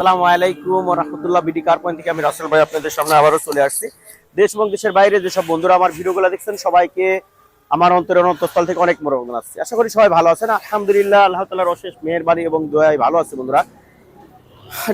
আসসালামু আলাইকুম রহমতুল্লাহ BD car point থেকে আমি রাসেল ভাই আপনাদের সামনে আবারও চলে আসছি। দেশ এবং দেশের বাইরে যেসব বন্ধুরা আমার ভিডিওগুলো দেখছেন, সবাইকে আমার অন্তরের অন্তঃস্থল থেকে অনেক মনোরঞ্জন আসছে আশা করি সবাই ভালো আছেন। আলহামদুলিল্লাহ, আল্লাহ তালার অশেষ মেহরবানি এবং দোয়াই ভালো আছে বন্ধুরা।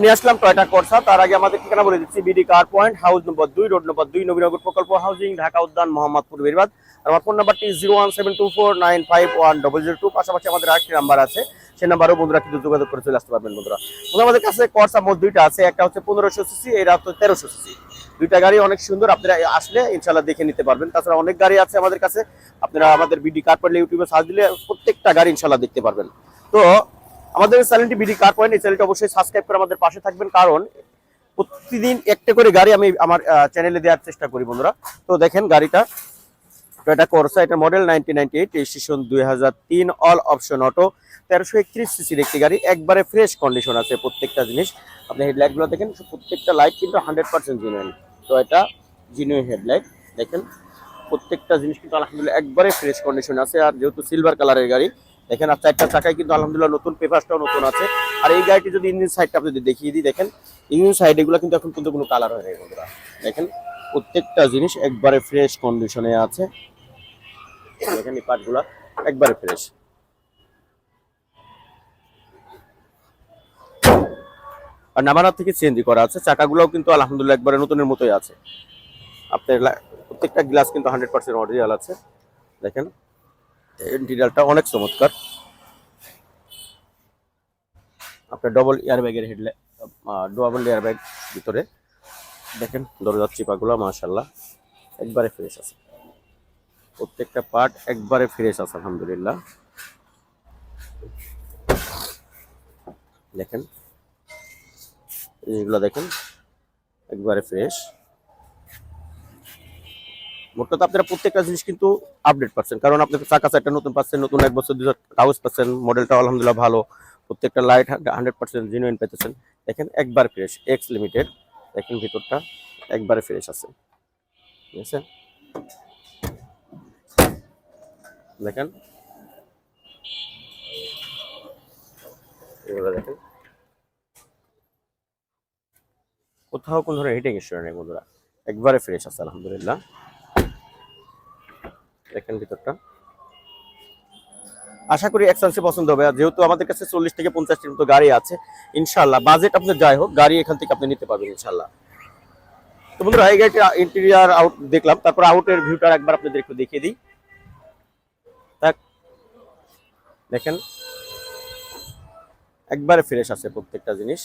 নিয়ে আসলাম টয়টা করসা। তার আগে আমাদের ঠিকানা বলে দিচ্ছি, BD car point, house number দুই, রোড নম্বর দুই, নবীনগর প্রকল্প হাউজিং, ঢাকা উদ্যান, মোহাম্মদপুর, বেরবাদ। আমার ফোন নাম্বারটি zero one seven two four nine five one double zero two পাশাপাশি আমাদের আরেকটি নাম্বার আছে সেই নাম্বারও বন্ধুরা কিন্তু যোগাযোগ করে চলে আসতে পারবেন বন্ধুরা। আমাদের কাছে করসা মোট দুইটা আছে, একটা হচ্ছে পনেরোশো সিসি, এরা হচ্ছে তেরোশো সিসি। দুইটা গাড়ি অনেক সুন্দর, আপনারা আসলে ইনশাল্লাহ দেখে নিতে পারবেন। তাছাড়া অনেক গাড়ি আছে আমাদের কাছে, আপনারা আমাদের বিডি কার ইউটিউবে সার্চ দিলে প্রত্যেকটা গাড়ি ইনশাল্লাহ দেখতে পারবেন। তো আমাদের চ্যানেলটি বিডি কার পয়েন্ট, এই চ্যানেলটি অবশ্যই সাবস্ক্রাইব করে আমাদের পাশে থাকবেন, কারণ প্রতিদিন একটা করে গাড়ি আমি আমার চ্যানেলে দেওয়ার চেষ্টা করি বন্ধুরা। তো দেখেন গাড়িটা টয়োটা কোরসা এটা model nineteen ninety eight registration দুই হাজার তিন অল অপশন অটো তেরোশো একত্রিশ সিসির একটি গাড়ি, একবারে ফ্রেশ কন্ডিশন আছে প্রত্যেকটা জিনিস। আপনি হেডলাইটগুলো দেখেন, প্রত্যেকটা লাইট কিন্তু হান্ড্রেড পার্সেন্ট জেনুইন তো এটা জেনুইন হেডলাইট দেখেন, প্রত্যেকটা জিনিস কিন্তু আলহামদুলিল্লাহ একবারে ফ্রেশ কন্ডিশন আছে। আর যেহেতু সিলভার কালারের গাড়ি দেখেন, আর চারটা চাকায় কিন্তু আলহামদুলিল্লাহ নতুন পেপারসটাও নতুন আছে। আর এই গাড়িটি যদি ইঞ্জিন সাইডটা আপনি যদি দেখিয়ে দিই, দেখেন, ইঞ্জিন সাইড এগুলো কিন্তু এখন কিন্তু কোনো কালার হয় নাই বন্ধুরা। দেখেন, প্রত্যেকটা জিনিস একবারে ফ্রেশ কন্ডিশনে আছে। দেখেন এই পার্টগুলো একবারে ফ্রেশ আর নামানা থেকে চেঞ্জ করা আছে। চাকাগুলোও কিন্তু আলহামদুলিল্লাহ একবারে নতুনের মতোই আছে। আপনার প্রত্যেকটা গ্লাস কিন্তু হান্ড্রেড পার্সেন্ট অরিজিনাল আছে। দেখেন ইন্টিরিয়ালটা অনেক চমৎকার। আপনার ডবল এয়ার ব্যাগের হেডলে ডবল এয়ার ব্যাগ ভিতরে। দেখেন, দরজার চিপাগুলো মাশাল্লাহ একবারে ফ্রেশ আছে। প্রত্যেকটা পার্ট একবারে ফ্রেশ আছে, আলহামদুলিল্লাহ। দেখেন এইগুলো দেখেন, একবারে ফ্রেশ মোট কথা আপনারা প্রত্যেকটা জিনিস কিন্তু আপডেট পাচ্ছেন। কারণ আপনি চাকা চারটা নতুন পাচ্ছেন, নতুন এক বছর দুই কাগজ পাচ্ছেন মডেলটা আলহামদুলিল্লাহ ভালো। প্রত্যেকটা লাইট হান্ড্রেড পার্সেন্ট জেনুইন পেতেছেন দেখেন একবার ফ্রেশ এক্স লিমিটেড দেখেন ভিতরটা একবারে ফ্রেশ আছে। ঠিক আছে? দেখেন? দেখেন? কোথাও কোন ধরনের হিটিং ইস্যু নেই বন্ধুরা। একবারে ফ্রেশ আছে, আলহামদুলিল্লাহ। দেখেন ভিতরটা। আশা করি এক্সপেন্সিভ পছন্দ হবে। যেহেতু আমাদের কাছে চল্লিশ থেকে পঞ্চাশটির মতো গাড়ি আছে ইনশাল্লাহ বাজেট আপনার যাই হোক, গাড়ি এখান থেকে আপনি নিতে পারবেন ইনশাল্লাহ তো বন্ধুরা, এই গাড়িটা ইন্টেরিয়ার আউট দেখলাম, তারপর আউটের ভিউটা একবার আপনাদের একটু দেখিয়ে দিই। দেখেন। একবারে ফ্রেশ আছে প্রত্যেকটা জিনিস।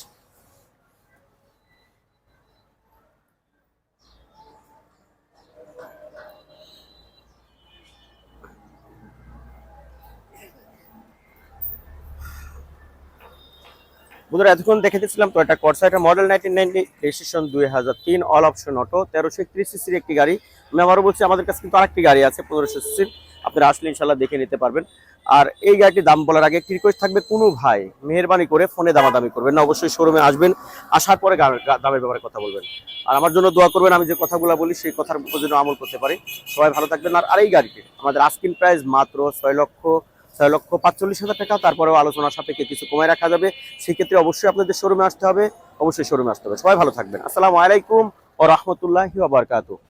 বন্ধুরা, এতক্ষণ দেখে দিচ্ছিলাম তো একটা করসা এটা মডেল নাইনটিন নাইনটি রেজিস্ট্রেশন দুই হাজার তিন অল অপশন অটো তেরোশো একত্রিশ সিসির একটি গাড়ি। আমি আবারও বলছি, আমাদের কাছে কিন্তু আরেকটি গাড়ি আছে, পনেরোশো সিসির আপনারা আসলে ইনশাল্লাহ দেখে নিতে পারবেন। আর এই গাড়িটির দাম বলার আগে একটি রিকোয়েস্ট থাকবে, কোনো ভাই মেহরবানি করে ফোনে দামাদামি করবেন না, অবশ্যই শোরুমে আসবেন, আসার পরে দামের ব্যাপারে কথা বলবেন। আর আমার জন্য দোয়া করবেন, আমি যে কথাগুলো বলি, সেই কথার উপর যেন আমল করতে পারি। সবাই ভালো থাকবেন। আর এই গাড়িটি, আমাদের আস্কিন প্রাইস মাত্র ছয় লক্ষ ছয় লক্ষ পাঁচচল্লিশ হাজার টাকা। তারপরেও আলোচনার সাপেক্ষে কিছু কমায় রাখা যাবে। সেক্ষেত্রে অবশ্যই আপনাদের শোরুমে আসতে হবে। অবশ্যই শোরুমে আসতে হবে। সবাই ভালো থাকবেন। আসসালামু আলাইকুম ও রহমতুল্লাহি ওয়া বারাকাতুহু।